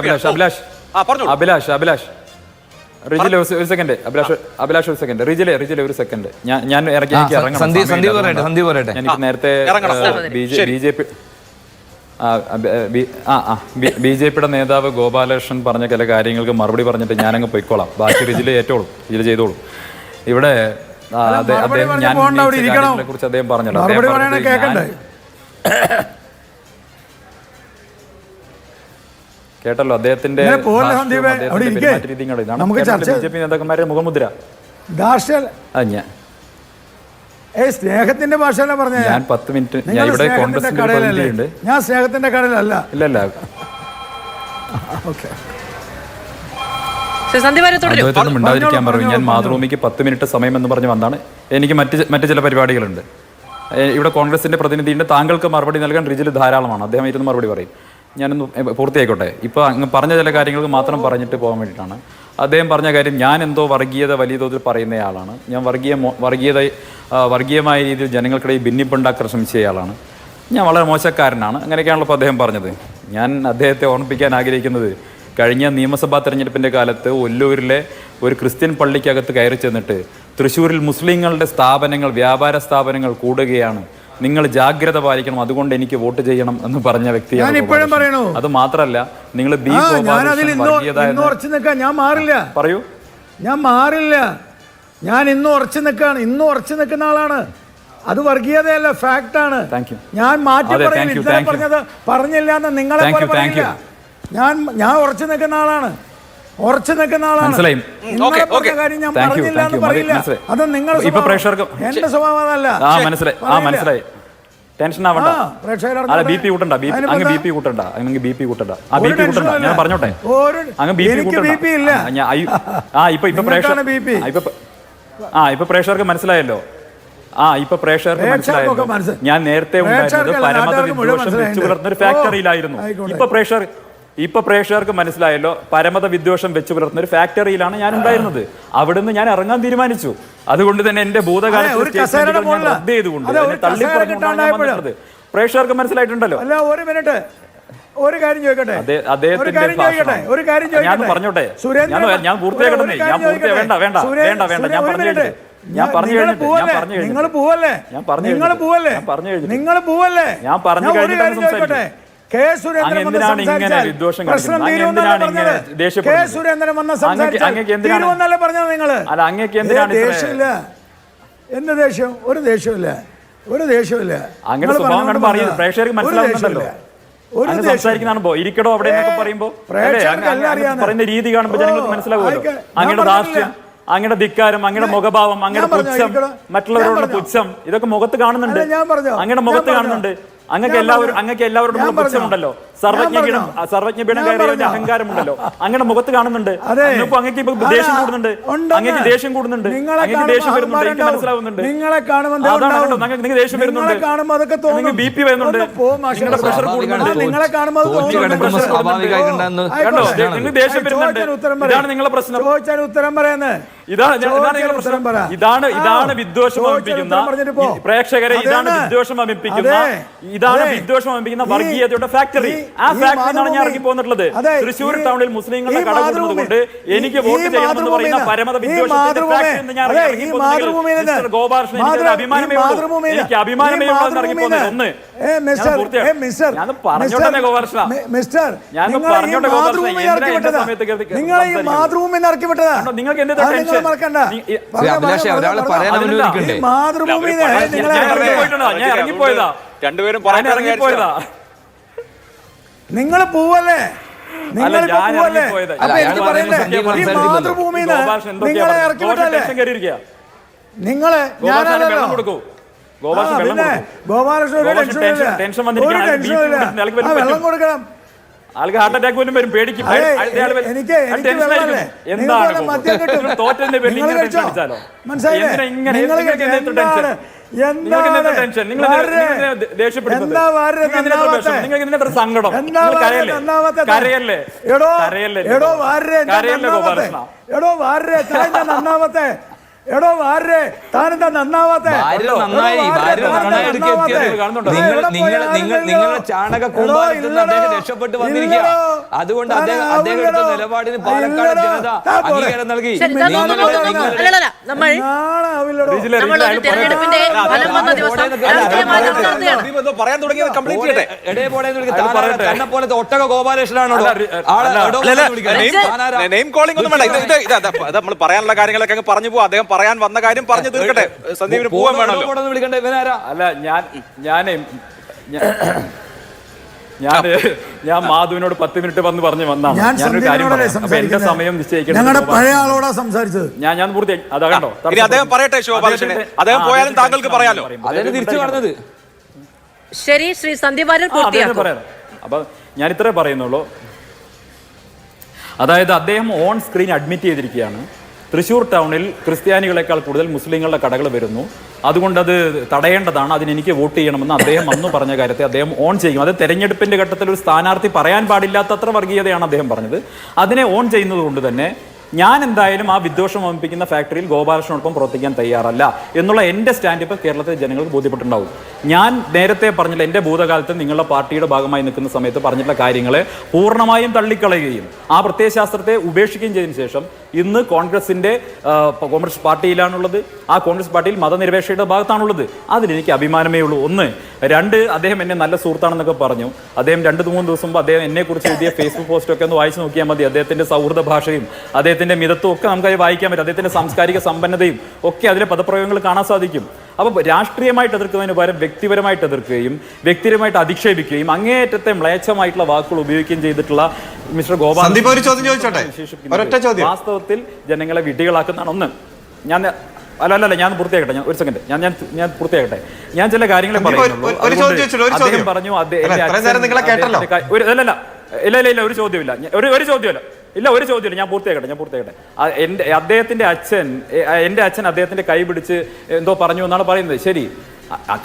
അഭിലാഷ് അഭിലാഷ്. അഭിലാഷ് അഭിലാഷ്. റിജിലെ ഒരു- സെക്കൻഡ് അഭിലാഷ് അഭിലാഷ് ഒരു സെക്കൻഡ്. റിജിലെ റിജിലെ ഒരു സെക്കൻഡ്. ഞാൻ ഞാൻ ഇറങ്ങി എനിക്ക് ഇറങ്ങണം സന്ദീപ് സന്ദീപ് പറയട്ടെ സന്ദീപ് പറയട്ടെ. എനിക്ക് നേരത്തെ. B J P B J പിയുടെ നേതാവ് ഗോപാലകൃഷ്ണൻ പറഞ്ഞ ചില കാര്യങ്ങൾക്ക് മറുപടി പറഞ്ഞിട്ട് ഞാനങ്ങ് പൊയ്ക്കോളാം. ബാക്കി റിജിൽ ഏറ്റോളും റിജിൽ ചെയ്തോളൂ. ഇവിടെ അദ്ദേഹം ഞാൻ കുറിച്ച് അദ്ദേഹം പറഞ്ഞല്ലോ. ജെ അദ്ദേഹത്തിന്റെ നേതാക്കന്മാരുടെ മുഖമുദ്ര സ്നേഹത്തിന്റെ ഭാഷയല്ല പറഞ്ഞേ ഞാൻ പത്ത് മിനിറ്റ് ഞാൻ ഇവിടെ കോൺഗ്രസിന്റെ ഞാൻ സ്നേഹത്തിന്റെ കടയിലല്ല. ഇല്ലല്ല ഇല്ല. ഓക്കെ. മിണ്ടാതിരിക്കാൻ പറഞ്ഞു. ഞാൻ. മാതൃഭൂമിക്ക് പത്ത് മിനിറ്റ് സമയം എന്ന് പറഞ്ഞ് വന്നാണ് എനിക്ക് മറ്റ് മറ്റു ചില പരിപാടികളുണ്ട്. ഇവിടെ കോൺഗ്രസിന്റെ പ്രതിനിധിയുണ്ട്. താങ്കൾക്ക് മറുപടി നൽകാൻ റിജിൽ ധാരാളമാണ്. അദ്ദേഹം ഇരുന്ന് മറുപടി പറയും. ഞാനൊന്ന് പൂർത്തിയായിക്കോട്ടെ. ഇപ്പോൾ അങ്ങ് പറഞ്ഞ ചില കാര്യങ്ങൾക്ക് മാത്രം പറഞ്ഞിട്ട് പോകാൻ വേണ്ടിയിട്ടാണ്. അദ്ദേഹം പറഞ്ഞ കാര്യം ഞാൻ എന്തോ വർഗീയത വലിയ തോതിൽ പറയുന്നയാളാണ് ഞാൻ വർഗീയ വർഗീയത വർഗീയമായ രീതിയിൽ ജനങ്ങൾക്കിടയിൽ ഭിന്നിപ്പുണ്ടാക്കാൻ ശ്രമിച്ചയാളാണ് ഞാൻ വളരെ മോശക്കാരനാണ്. അങ്ങനെയൊക്കെയാണല്ലോ ഇപ്പോൾ അദ്ദേഹം പറഞ്ഞത്. ഞാൻ അദ്ദേഹത്തെ ഓർമ്മിപ്പിക്കാൻ ആഗ്രഹിക്കുന്നത് കഴിഞ്ഞ നിയമസഭാ തെരഞ്ഞെടുപ്പിന്റെ കാലത്ത് ഒല്ലൂരിലെ ഒരു ക്രിസ്ത്യൻ പള്ളിക്കകത്ത് കയറി ചെന്നിട്ട് തൃശ്ശൂരിൽ മുസ്ലിങ്ങളുടെ സ്ഥാപനങ്ങൾ വ്യാപാര സ്ഥാപനങ്ങൾ കൂടുകയാണ്. നിങ്ങൾ ജാഗ്രത പാലിക്കണം അതുകൊണ്ട് എനിക്ക് വോട്ട് ചെയ്യണം എന്ന് പറഞ്ഞ വ്യക്തിയാണ് ഇപ്പോഴും. പറയണു. അത് മാത്രല്ല നിങ്ങൾ ബി ഞാൻ മാറില്ല. പറയൂ. ഞാൻ മാറില്ല. ഞാൻ ഇന്ന് ഉറച്ചു നിൽക്കാണ്. ഇന്ന് ഉറച്ചു നിൽക്കുന്ന ആളാണ്. അത് വർഗീയതയല്ല ഫാക്ട് ആണ്. ഞാൻ മാറ്റി പറയുന്നത്. പറഞ്ഞത് പറഞ്ഞില്ല എന്ന് നിങ്ങളെ ഞാൻ ഞാൻ ഉറച്ചു നിൽക്കുന്ന ആളാണ്. ഉറച്ചു നിൽക്കുന്ന ആളാണ് അത് നിങ്ങൾ ഇപ്പൊ. പ്രേക്ഷകർക്ക് എന്റെ സ്വഭാവം അതല്ല മനസ്സിലായി. ആ മനസ്സിലായി. ടെൻഷൻ ആവണ്ട. ആ, പ്രേക്ഷകർ അല്ല അറിഞ്ഞോട്ടെ. ബി പി കൂട്ടണ്ട. ബി അതിനിപ്പോ അങ്ങ് ബി എന്താ? പി കൂട്ടണ്ട. അങ്ങ് ബി പി കൂട്ടണ്ട. ആ ഒരു ബി പി കൂട്ടണ്ട. ഞാൻ ഇല്ല. പറഞ്ഞോട്ടെ? ഒരു- അങ്ങ് ബി പി കൂട്ടണ്ട. ഇല്ല. ആ, ഞാൻ അയ്യോ. ആ ഇപ്പൊ ഇപ്പൊ പ്രേക്ഷകർ ഇപ്പൊ ആ ഇപ്പൊ പ്രേക്ഷകർക്ക് മനസ്സിലായല്ലോ. ആ ഇപ്പൊ പ്രേക്ഷകർക്ക് മനസ്സിലായല്ലോ. ഞാൻ നേരത്തെ ഉണ്ടായിരുന്നത് പരമത വിദ്വേഷം വെച്ചു പുലർത്തുന്ന ഒരു ഫാക്ടറിയിലായിരുന്നു ഇപ്പൊ പ്രേക്ഷകർ ഇപ്പൊ പ്രേക്ഷകർക്ക് മനസ്സിലായല്ലോ പരമത വിദ്വേഷം വെച്ചു പുലർത്തുന്ന ഒരു ഫാക്ടറിയിലാണ് ഞാൻ ഉണ്ടായിരുന്നത്. അവിടുന്ന് ഞാൻ ഇറങ്ങാൻ തീരുമാനിച്ചു. അതുകൊണ്ട് തന്നെ എന്റെ ഭൂതകാലത്തെ പ്രേക്ഷകർക്ക് മനസ്സിലായിട്ടുണ്ടല്ലോ. അല്ല ഒരു മിനിറ്റ്. ഒരു കാര്യം ചോദിക്കട്ടെ? ഒരു കാര്യം ചോദിക്കട്ടെ? ഒരു കാര്യം ഞാൻ ചോദിക്കട്ടെ? പറഞ്ഞോട്ടെ. സുരേന്ദ്രൻ ഞാൻ- പൂർത്തിയാക്കട്ടെ. ഞാൻ വേണ്ട, വേണ്ട, വേണ്ട, വേണ്ട. ഞാൻ പറഞ്ഞു ഞാൻ പറഞ്ഞു നിങ്ങൾ പോവല്ലേ? നിങ്ങൾ പോവല്ലേ? നിങ്ങൾ. പോവല്ലേ? ഞാൻ പറഞ്ഞു ഒരു കാര്യം ചോദിക്കട്ടെ? കെ സുരേന്ദ്രൻ വന്ന് സംസാരിച്ചാൽ പ്രശ്നം തീരുമെന്നല്ലേ പറഞ്ഞത്? സുരേന്ദ്രൻ വന്ന് സംസാരിച്ചാൽ പറഞ്ഞത് ദേഷ്യമില്ല. എന്ത് ദേഷ്യം? ഒരു ദേഷ്യമില്ല. ദേഷ്യമില്ല. പ്രേക്ഷകർക്ക് ഒരു മനസ്സിലാവുന്നുണ്ടല്ലോ. ഒരു അങ്ങ് ദേഷ്യമില്ല. സംസാരിക്കുന്നതാണോ? ഇരിക്കടോ അവിടെ പറയുമ്പോ. പറയുന്ന രീതി കാണുമ്പോൾ ഓ, ജനങ്ങൾക്ക് മനസ്സിലാവുമല്ലോ. അങ്ങയുടെ രാഷ്ട്രീയം അങ്ങയുടെ ധിക്കാരം അങ്ങയുടെ മുഖഭാവം അങ്ങയുടെ പുച്ഛം മറ്റുള്ളവരോടുള്ള പുച്ഛം ഇതൊക്കെ മുഖത്ത് കാണുന്നുണ്ട്. അങ്ങയുടെ മുഖത്ത്. കാണുന്നുണ്ട്. അങ്ങക്ക് എല്ലാവരും. അങ്ങക്ക് എല്ലാവരോടും ഉണ്ടല്ലോ പുച്ഛമുണ്ടല്ലോ സർവജ്ഞപീഠം പറഞ്ഞോ. സർവജ്ഞപീഠം ഞാൻ കയറിയ അഹങ്കാരമുണ്ടല്ലോ. അങ്ങനെ മുഖത്ത് കാണുന്നുണ്ട്. അങ്ങക്ക് ഇപ്പൊ ദേഷ്യം കൂടുന്നുണ്ട്. അങ്ങേക്ക് ദേഷ്യം കൂടുന്നുണ്ട്. നിങ്ങളെ അങ്ങക്ക് കാണുമ്പോൾ ദേഷ്യം വരുന്നുണ്ട്. എനിക്ക് മനസ്സിലാവുന്നുണ്ട്. നിങ്ങളെ കാണുമ്പോൾ നിങ്ങൾക്ക് ദേഷ്യം നിങ്ങളെ വരുന്നുണ്ട്. കാണുമ്പോൾ അതൊക്കെ തോന്നുന്നു നിങ്ങൾക്ക് ബി പി വരുന്നുണ്ട്. നിങ്ങളുടെ പ്രഷർ കൂടുന്നുണ്ട്. നിങ്ങളെ കാണുമ്പോൾ. കണ്ടോ നിങ്ങൾക്ക് ദേഷ്യം വരുന്നുണ്ട്. ഇതാണ് നിങ്ങളുടെ പ്രശ്നം. ചോദിച്ചാൽ ഉത്തരം പറയുന്നത് ഇതാണ് ഞാൻ- ഇതാണ് നിങ്ങളുടെ പ്രശ്നം. ഇതാണ് ഇതാണ് വിദ്വേഷം അമിപ്പിക്കുന്ന പ്രേക്ഷകരെ ഇതാണ് വിദ്വേഷം അമിപ്പിക്കുന്ന ഇതാണ് വിദ്വേഷം അമിപ്പിക്കുന്ന വർഗീയതയുടെ ഫാക്ടറി ആ ഫാക്ടറിയാണ് ഞാൻ ഇറങ്ങി പോന്നിട്ടുള്ളത് തൃശ്ശൂർ ടൗണിൽ മുസ്ലിങ്ങളുടെ കട കൂടുന്നത് കൊണ്ട് എനിക്ക് വോട്ട് ചെയ്യണമെന്ന് പറയുന്ന പരമത വിദ്വേഷത്തിന്റെ ഫാക്ടറി ഗോപാലകൃഷ്ണൻ അഭിമാനമേ എനിക്ക് അഭിമാനമേ ഇറങ്ങി പോകുന്നത് ഒന്ന്. ഞാൻ പൂർത്തിയാ- ഞാൻ പറഞ്ഞോട്ടെ ഗോപാലകൃഷ്ണ? മിസ്റ്റർ നിങ്ങൾ പറഞ്ഞോട്ടെ ഗോപാലകൃഷ്ണ? മാതൃഭൂമിയിൽ ഇറക്കി എന്റെ വിട്ടതാ? സമയത്ത് കയറി നിങ്ങൾ ഈ മാതൃഭൂമിയിൽ ഇറക്കി വിട്ടതാ? കണ്ടോ, നിങ്ങൾക്ക് ഞാൻ ഇറങ്ങിപ്പോയതാ. രണ്ടുപേരും പറയാൻ ഇറങ്ങിപ്പോയതാ. നിങ്ങൾ പോവല്ലേ നിങ്ങൾ പൂവല്ലേ ഞാൻ പോവല്ലേ ഇറങ്ങിപ്പോയതാ. അപ്പൊ അല്ല, എനിക്ക് പറയണ്ടേ ഈ മാതൃഭൂമിയിൽ നിങ്ങളെ? ഇറക്കി ഗോപാലകൃഷ്ണൻ വിട്ടല്ലേ. നിങ്ങളെ പിന്നെ ഒരു ടെൻഷനും ഇല്ല. ഒരു. ടെൻഷനും വെള്ളം കൊടുക്കണം ആൾക്ക് ഹാർട്ട് അറ്റാക്ക് പോലും വരും. പേടിക്കും. എനിക്ക് എന്താണ് തോറ്റന്റെ പേരിൽ അടിച്ചാലോ? മനസ്സിലായില്ലേ? ഇങ്ങനെ? സങ്കടം? കരയല്ലേ? എടോ വാരേ? എടോ വാരേ നന്നാവത്തെ? എടോ വാരേ താനെന്താ നന്നാവാത്തെ നിങ്ങൾ നിങ്ങൾ നിങ്ങൾ നിങ്ങളുടെ ചാണക രക്ഷപ്പെട്ട് വന്നിരിക്കുക അതുകൊണ്ട് അദ്ദേഹം എടുത്ത നിലപാടിന് പാലക്കാട് ജനത അംഗീകാരം നൽകി താൻ പറയാൻ തുടങ്ങിയത് കംപ്ലീറ്റ് ചെയ്യട്ടെ എടേ. തന്നെ പോലത്തെ ഒട്ടക ഗോപാലകൃഷ്ണനാണോ നെയിം കോളിംഗ് ഒന്നും വേണ്ട ഇത് നമ്മൾ പറയാനുള്ള കാര്യങ്ങളൊക്കെ അങ്ങ് പറഞ്ഞു പോകും അദ്ദേഹം പറയാൻ വന്ന കാര്യം പറഞ്ഞു തീർക്കട്ടെ. സന്ദീപിന് പോവാൻ വേണമല്ലോ. വിളിക്കണ്ടേ? ഇവനാരാ? അല്ല ഞാൻ ഞാനേ ഞാൻ ഞാൻ മാധുവിനോട് പത്ത് മിനിറ്റ് വന്ന് പറഞ്ഞു വന്നാണ് ഞാൻ ഞാനൊരു കാര്യം പറയാം. അപ്പൊ എന്റെ സമയം നിശ്ചയിക്കണം സംസാരിച്ചത്. ഞാൻ ഞാൻ പൂർത്തിയായി അതാ കണ്ടോ? അദ്ദേഹം പറയട്ടെ ശോഭാലകൃഷ്ണനെ. അദ്ദേഹം പോയാലും താങ്കൾക്ക് പറയാലോ. അതന്നെ തിരിച്ചു പറഞ്ഞത്. ശരി ശ്രീ സന്ദീപ് പറയാം. അപ്പൊ ഞാൻ ഇത്രേ പറയുന്നുള്ളൂ. അതായത് അദ്ദേഹം ഓൺ സ്ക്രീൻ അഡ്മിറ്റ് ചെയ്തിരിക്കുകയാണ്. തൃശ്ശൂർ ടൗണിൽ ക്രിസ്ത്യാനികളെക്കാൾ കൂടുതൽ മുസ്ലിങ്ങളുടെ കടകൾ വരുന്നു. അതുകൊണ്ട് അത് തടയേണ്ടതാണ്. അതിന് എനിക്ക് വോട്ട് ചെയ്യണമെന്ന് അദ്ദേഹം അന്ന് പറഞ്ഞ കാര്യത്തെ അദ്ദേഹം ഓൺ ചെയ്യും. അത് തെരഞ്ഞെടുപ്പിന്റെ ഘട്ടത്തിൽ ഒരു സ്ഥാനാർത്ഥി പറയാൻ പാടില്ലാത്തത്ര വർഗീയതയാണ് അദ്ദേഹം പറഞ്ഞത്. അതിനെ ഓൺ ചെയ്യുന്നത് കൊണ്ട് തന്നെ ഞാൻ എന്തായാലും ആ വിദ്വേഷം വമിപ്പിക്കുന്ന ഫാക്ടറിയിൽ ഗോപാലകൃഷ്ണനോടൊപ്പം പ്രവർത്തിക്കാൻ തയ്യാറല്ല എന്നുള്ള എന്റെ സ്റ്റാൻഡ് ഇപ്പോൾ കേരളത്തിലെ ജനങ്ങൾക്ക് ബോധ്യപ്പെട്ടിട്ടുണ്ടാവും. ഞാൻ നേരത്തെ പറഞ്ഞില്ല എന്റെ ഭൂതകാലത്ത് നിങ്ങളുടെ പാർട്ടിയുടെ ഭാഗമായി നിൽക്കുന്ന സമയത്ത് പറഞ്ഞിട്ടുള്ള കാര്യങ്ങളെ പൂർണമായും തള്ളിക്കളയുകയും ആ പ്രത്യയശാസ്ത്രത്തെ ഉപേക്ഷിക്കുകയും ചെയ്തതിനു ശേഷം ഇന്ന് കോൺഗ്രസിന്റെ കോൺഗ്രസ് പാർട്ടിയിലാണുള്ളത്. ആ കോൺഗ്രസ് പാർട്ടിയിൽ മതനിരപേക്ഷയുടെ ഭാഗത്താണുള്ളത്. അതിലെനിക്ക് അഭിമാനമേ ഉള്ളൂ. ഒന്ന് രണ്ട് അദ്ദേഹം എന്നെ നല്ല സുഹൃത്താണെന്നൊക്കെ പറഞ്ഞു. അദ്ദേഹം രണ്ട് മൂന്ന് ദിവസം മുമ്പ് അദ്ദേഹം എന്നെക്കുറിച്ച് എഴുതിയ ഫേസ്ബുക്ക് പോസ്റ്റൊക്കെ ഒന്ന് വായിച്ചു നോക്കിയാൽ മതി. അദ്ദേഹത്തിന്റെ സൗഹൃദ ഭാഷയും അദ്ദേഹത്തിന്റെ മിതത്വം ഒക്കെ നമുക്കത് വായിക്കാൻ പറ്റും. അദ്ദേഹത്തിന്റെ സാംസ്കാരിക സമ്പന്നതയും ഒക്കെ അതിലെ പദപ്രയോഗങ്ങൾ കാണാൻ സാധിക്കും. അപ്പോൾ രാഷ്ട്രീയമായിട്ട് എതിർക്കുന്നതിന് പകരം വ്യക്തിപരമായിട്ട് എതിർക്കുകയും വ്യക്തിപരമായിട്ട് അധിക്ഷേപിക്കുകയും അങ്ങേയറ്റത്തെ മ്ലേച്ഛമായിട്ടുള്ള വാക്കുകൾ ഉപയോഗിക്കുകയും ചെയ്തിട്ടുള്ള മിസ്റ്റർ ഗോപാൽ. വാസ്തവത്തിൽ ജനങ്ങളെ വിഡ്ഢികളാക്കുന്നതാണ് ഒന്ന്. ഞാൻ അല്ല അല്ല അല്ല ഞാൻ പൂർത്തിയാക്കട്ടെ. ഞാൻ ഒരു സെക്കൻഡ് ഞാൻ ഞാൻ ഞാൻ പൂർത്തിയാക്കട്ടെ. ഞാൻ ചില കാര്യങ്ങൾ. പറഞ്ഞു അദ്ദേഹം അല്ല, ഒരു അല്ലല്ല ഇല്ല ഇല്ല ഇല്ല ഒരു ചോദ്യമില്ല. ഒരു ഒരു ചോദ്യമില്ല. ഇല്ല ഒരു ചോദ്യമില്ല. ഞാൻ പൂർത്തിയാക്കട്ടെ ഞാൻ പൂർത്തിയാക്കട്ടെ. എന്റെ അദ്ദേഹത്തിന്റെ അച്ഛൻ എന്റെ അച്ഛൻ അദ്ദേഹത്തിന്റെ കൈ പിടിച്ച് എന്തോ പറഞ്ഞു എന്നാണ് പറയുന്നത്. ശരി.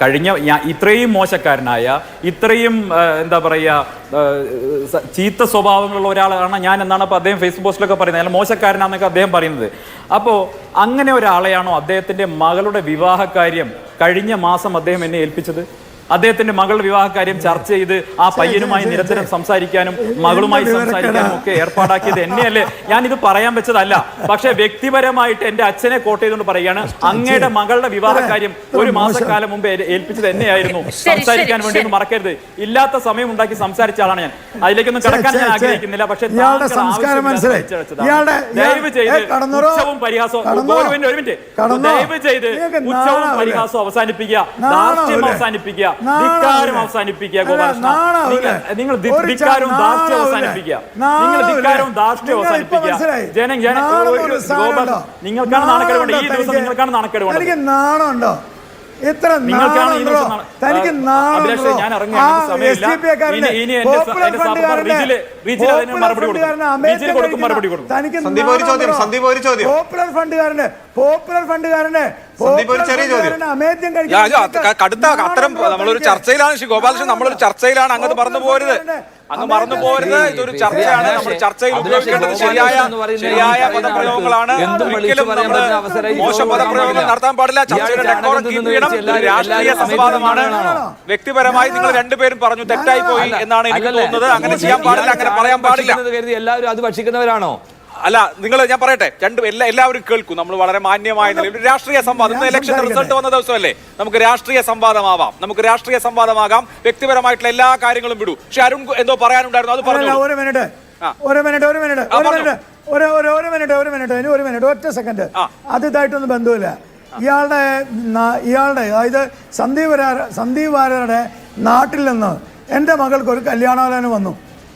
കഴിഞ്ഞ ഞാൻ ഇത്രയും മോശക്കാരനായ ഇത്രയും എന്താ പറയുക ചീത്ത സ്വഭാവങ്ങളുള്ള ഒരാളാണ് ഞാൻ എന്നാണ് അപ്പോൾ അദ്ദേഹം ഫേസ്ബുക്ക് പോസ്റ്റിലൊക്കെ പറയുന്നത്. അയാൾ മോശക്കാരനാണെന്നൊക്കെ അദ്ദേഹം പറയുന്നത്. അപ്പോൾ അങ്ങനെ ഒരാളെയാണോ അദ്ദേഹത്തിന്റെ മകളുടെ വിവാഹകാര്യം കഴിഞ്ഞ മാസം അദ്ദേഹം എന്നെ ഏൽപ്പിച്ചത്? അദ്ദേഹത്തിന്റെ മകളുടെ വിവാഹകാര്യം ചർച്ച ചെയ്ത് ആ പയ്യനുമായി നിരന്തരം സംസാരിക്കാനും മകളുമായി സംസാരിക്കാനും ഒക്കെ ഏർപ്പാടാക്കിയത് എന്നെയല്ലേ? ഞാൻ ഇത് പറയാൻ വെച്ചതല്ല. പക്ഷെ വ്യക്തിപരമായിട്ട് എന്റെ അച്ഛനെ കോട്ട് ചെയ്തുകൊണ്ട് പറയുകയാണ്. അങ്ങയുടെ മകളുടെ വിവാഹകാര്യം ഒരു മാസക്കാലം മുമ്പ് ഏൽപ്പിച്ചത് എന്നെയായിരുന്നു. സംസാരിക്കാൻ വേണ്ടി ഒന്നും മറക്കരുത്. ഇല്ലാത്ത സമയം ഉണ്ടാക്കി സംസാരിച്ച ആളാണ് ഞാൻ. അതിലേക്കൊന്നും കിടക്കാൻ ഞാൻ ആഗ്രഹിക്കുന്നില്ല. പക്ഷെ ഇയാളുടെ സംസ്കാരം മനസ്സിലായി. വലിച്ചിഴച്ചതാണ്. ഇയാളുടെ ദയവ് ചെയ്ത് ഉത്സവവും ഉച്ചവും പരിഹാസവും? ഒരു മിനിറ്റ് ദയവ് ചെയ്ത് ഉച്ചവും പരിഹാസവും അവസാനിപ്പിക്കുക. അവസാനിപ്പിക്കുക? ധിക്കാരം അവസാനിപ്പിക്കുക നിങ്ങൾ- ധിക്കാരവും ധാർഷ്ട്യം? അവസാനിപ്പിക്കുക. നിങ്ങൾ? ധിക്കാരവും ധാർഷ്ട്യം അവസാനിപ്പിക്കുക. ജനം ജന? നിങ്ങൾക്കാണ് നാണക്കേട് വേണ്ടത് ഈ നാണം ദിവസം നിങ്ങൾക്കാണ് നാണക്കേട് വേണ്ടത് നാണമുണ്ടോ ഇത്ര തനിക്ക് ചോദ്യം. പോപ്പുലർ ഫണ്ടുകാരനെ പോപ്പുലർ ഫണ്ടുകാരനെ ചോദ്യം. ഫണ്ടുകാരനെ കടുത്ത അത്തരം നമ്മളൊരു ചർച്ചയിലാണ് ശ്രീ ഗോപാലകൃഷ്ണൻ നമ്മളൊരു ചർച്ചയിലാണ് അങ്ങ് മറന്നു പോരുത് അങ്ങ് മറന്നു പോരുത് ഇതൊരു ചർച്ചയാണ് നമ്മൾ ചർച്ചയിൽ ഉപയോഗിക്കേണ്ടത് ശരിയായ ശരിയായ പദപ്രയോഗങ്ങളാണ് ഒരിക്കലും നമ്മൾ മോശം പദപ്രയോഗങ്ങൾ നടത്താൻ പാടില്ല ചർച്ചയുടെ ഡെക്കോറം ചാനലിൽ കീപ്പ് ചെയ്യണം രാഷ്ട്രീയ സംവാദമാണ് വ്യക്തിപരമായി നിങ്ങൾ രണ്ടുപേരും പറഞ്ഞു തെറ്റായി പോയി എന്നാണ് എനിക്ക് തോന്നുന്നത് അങ്ങനെ ചെയ്യാൻ പാടില്ല അങ്ങനെ പറയാൻ പാടില്ല എല്ലാവരും അത് ഭക്ഷിക്കുന്നവരാണോ അല്ല നിങ്ങൾ ഞാൻ പറയട്ടെ രണ്ട് എല്ലാ എല്ലാവരും കേൾക്കും. നമ്മൾ വളരെ മാന്യമായ നിലയിൽ ഒരു രാഷ്ട്രീയ സംവാദം. ഇലക്ഷൻ റിസൾട്ട് വന്ന ദിവസമല്ലേ? നമുക്ക് രാഷ്ട്രീയ സംവാദമാവാം. നമുക്ക് രാഷ്ട്രീയ സംവാദമാകാം. വ്യക്തിപരമായിട്ടുള്ള എല്ലാ കാര്യങ്ങളും വിടൂ. പക്ഷെ അരുൺ എന്തോ പറയാനുണ്ടായിരുന്നു അത് പറഞ്ഞു ഒരു മിനിറ്റ്. ഒരു മിനിറ്റ് ഒരു മിനിറ്റ് ഒരു മിനിറ്റ്. ഒരു ഒരു ഒരു മിനിറ്റ് ഒരു മിനിറ്റ് ഇനി ഒരു മിനിറ്റ് ഒറ്റ സെക്കൻഡ്. അത് ഇതായിട്ടൊന്നും ബന്ധമില്ല. ഇയാളുടെ ഇയാളുടെ അതായത് സന്ദീപ് സന്ദീപ് വാര്യരുടെ നാട്ടിൽ നിന്ന് എന്റെ മകൾക്ക് ഒരു കല്യാണാലോചന വന്നു.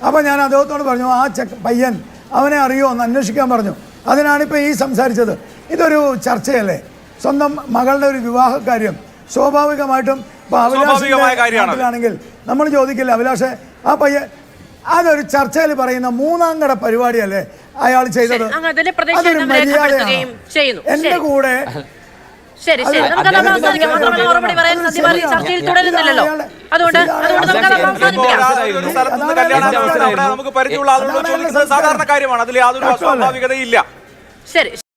അപ്പോൾ ഞാൻ അദ്ദേഹത്തോട് പറഞ്ഞു ആ ചെക്ക് പയ്യൻ അവനെ അറിയോ എന്ന് അന്വേഷിക്കാൻ പറഞ്ഞു. അതിനാണിപ്പോൾ ഈ സംസാരിച്ചത്. ഇതൊരു ചർച്ചയല്ലേ? സ്വന്തം മകളുടെ ഒരു വിവാഹ കാര്യം സ്വാഭാവികമായിട്ടും ഇപ്പോൾ അഭിലാഷാണെങ്കിൽ നമ്മൾ ചോദിക്കില്ല. അഭിലാഷെ ആ പയ്യ അതൊരു ചർച്ചയിൽ പറയുന്ന മൂന്നാം കട പരിപാടിയല്ലേ അയാൾ ചെയ്തത്? അതൊരു മര്യാദയാണ്. ചെയ്യുന്നു. എന്റെ കൂടെ ശരി ശരി. നമുക്ക് അവസാനിക്കാം. മാത്രമല്ല മറുപടി പറയാൻ സന്ദീപ് ചർച്ചയിൽ തുടരുന്നില്ലല്ലോ. അതുകൊണ്ട് അതുകൊണ്ട് നമുക്ക് അവസാനിപ്പിക്കാം. നമുക്ക് പരിചയമുള്ള സാധാരണ കാര്യമാണ്. അതിൽ യാതൊരു? അസ്വാഭാവികതയില്ല ശരി.